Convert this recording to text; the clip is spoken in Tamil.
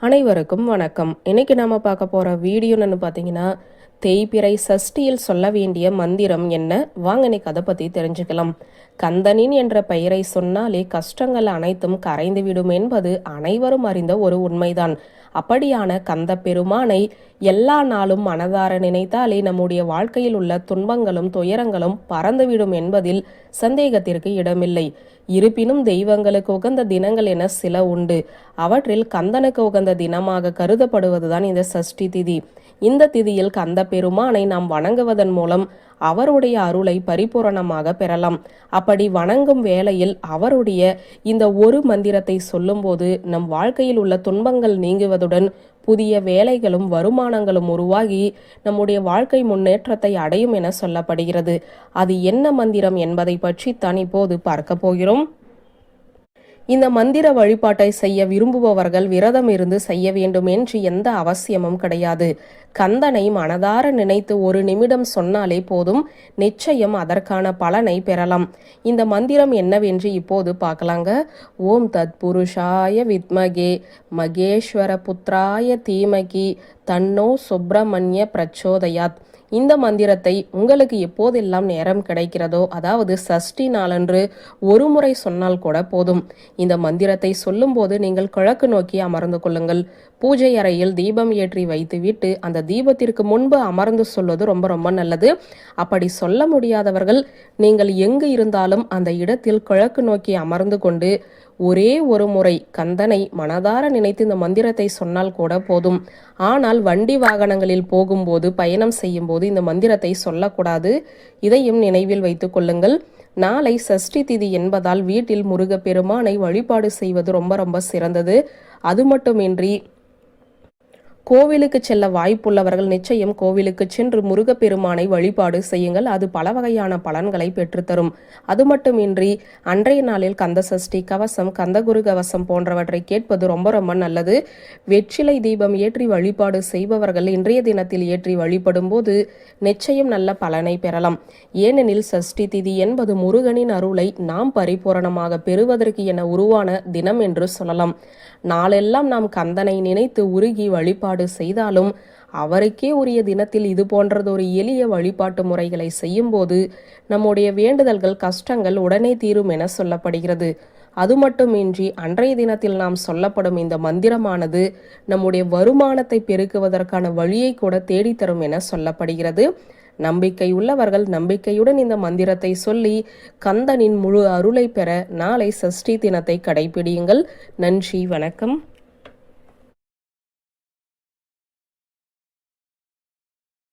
அனைவருக்கும் வணக்கம். இன்னைக்கு நாம பார்க்க போற வீடியோன்னு பார்த்தீங்கன்னா தேய்பிறை சஷ்டியில் சொல்ல வேண்டிய மந்திரம் என்ன? வாங்க இன்னைக்கு அதை பத்தி தெரிஞ்சுக்கலாம். கந்தனின் என்ற பெயரை சொன்னாலே கஷ்டங்கள் அனைத்தும் கரைந்துவிடும் என்பது அனைவரும் அறிந்த ஒரு உண்மைதான். அப்படியான கந்த பெருமானை எல்லா நாளும் மனதார நினைத்தாலே நம்முடைய வாழ்க்கையில் உள்ள துன்பங்களும் துயரங்களும் பறந்துவிடும் என்பதில் சந்தேகத்திற்கு இடமில்லை. இருப்பினும் தெய்வங்களுக்கு உகந்த தினங்கள் என சில உண்டு. அவற்றில் கந்தனுக்கு உகந்த தினமாக கருதப்படுவதுதான் இந்த சஷ்டி திதி. இந்த திதியில் கந்த பெருமானை நாம் வணங்குவதன் மூலம் அவருடைய அருளை பரிபூரணமாக பெறலாம். அப்படி வணங்கும் வேளையில் அவருடைய இந்த ஒரு மந்திரத்தை சொல்லும்போது நம் வாழ்க்கையில் உள்ள துன்பங்கள் நீங்குவதுடன் புதிய வேலைகளும் வருமானங்களும் உருவாகி நம்முடைய வாழ்க்கை முன்னேற்றத்தை அடையும் என சொல்லப்படுகிறது. அது என்ன மந்திரம் என்பதை பற்றி தான் இப்போது பார்க்க போகிறோம். இந்த மந்திர வழிபாட்டை செய்ய விரும்புபவர்கள் விரதம் இருந்து செய்ய வேண்டும் என்று எந்த அவசியமும் கிடையாது. கந்தனை மனதார நினைத்து ஒரு நிமிடம் சொன்னாலே போதும். நிச்சயம் அதற்கான பலனை பெறலாம். இந்த மந்திரம் என்னவென்று இப்போது பார்க்கலாங்க. ஓம் தத் புருஷாய வித்மகே மகேஸ்வர புத்ராய தீமகி தன்னோ சுப்பிரமணிய பிரச்சோதயாத். இந்த மந்திரத்தை உங்களுக்கு எப்போதெல்லாம் நேரம் கிடைக்கிறதோ அதாவது சஷ்டி நாளன்று ஒரு முறை சொன்னால் கூட போதும். இந்த மந்திரத்தை சொல்லும்போது நீங்கள் கிழக்கு நோக்கி அமர்ந்து கொள்ளுங்கள். பூஜை அறையில் தீபம் ஏற்றி வைத்துவிட்டு அந்த தீபத்திற்கு முன்பு அமர்ந்து சொல்வது ரொம்ப ரொம்ப நல்லது. அப்படி சொல்ல முடியாதவர்கள் நீங்கள் எங்கு இருந்தாலும் அந்த இடத்தில் கிழக்கு நோக்கி அமர்ந்து கொண்டு ஒரே ஒரு முறை கந்தனை மனதார நினைத்து இந்த மந்திரத்தை சொன்னால் கூட போதும். ஆனால் வண்டி வாகனங்களில் போகும்போது பயணம் செய்யும் போது இந்த மந்திரத்தை சொல்லக்கூடாது. இதையும் நினைவில் வைத்துக் கொள்ளுங்கள். நாளை சஷ்டி திதி என்பதால் வீட்டில் முருகப்பெருமானை வழிபாடு செய்வது ரொம்ப ரொம்ப சிறந்தது. அது மட்டுமின்றி கோவிலுக்கு செல்ல வாய்ப்புள்ளவர்கள் நிச்சயம் கோவிலுக்கு சென்று முருகப்பெருமானை வழிபாடு செய்யுங்கள். அது பல வகையான பலன்களை பெற்றுத்தரும். அது மட்டுமின்றி அன்றைய நாளில் கந்த சஷ்டி கவசம் கந்தகுரு கவசம் போன்றவற்றை கேட்பது ரொம்ப ரொம்ப நல்லது. வெற்றிலை தீபம் ஏற்றி வழிபாடு செய்பவர்கள் இன்றைய தினத்தில் ஏற்றி வழிபடும் போது நிச்சயம் நல்ல பலனை பெறலாம். ஏனெனில் சஷ்டி திதி என்பது முருகனின் அருளை நாம் பரிபூரணமாக பெறுவதற்கு என உருவான தினம் என்று சொல்லலாம். நாளெல்லாம் நாம் கந்தனை நினைத்து உருகி வழிபாடு வழிபாடு செய்தாலும் அவருக்கே உரிய தினத்தில் இது போன்றதொரு எளிய வழிபாட்டு முறைகளை செய்யும்போது நம்முடைய வேண்டுதல்கள் கஷ்டங்கள் உடனே தீரும் என சொல்லப்படுகிறது. அது மட்டுமின்றி அன்றைய தினத்தில் நாம் சொல்லப்படும் இந்த மந்திரமானது நம்முடைய வருமானத்தை பெருக்குவதற்கான வழியை கூட தேடித்தரும் என சொல்லப்படுகிறது. நம்பிக்கை உள்ளவர்கள் நம்பிக்கையுடன் இந்த மந்திரத்தை சொல்லி கந்தனின் முழு அருளை பெற நாளை சஷ்டி தினத்தை கடைபிடியுங்கள். நன்றி வணக்கம்.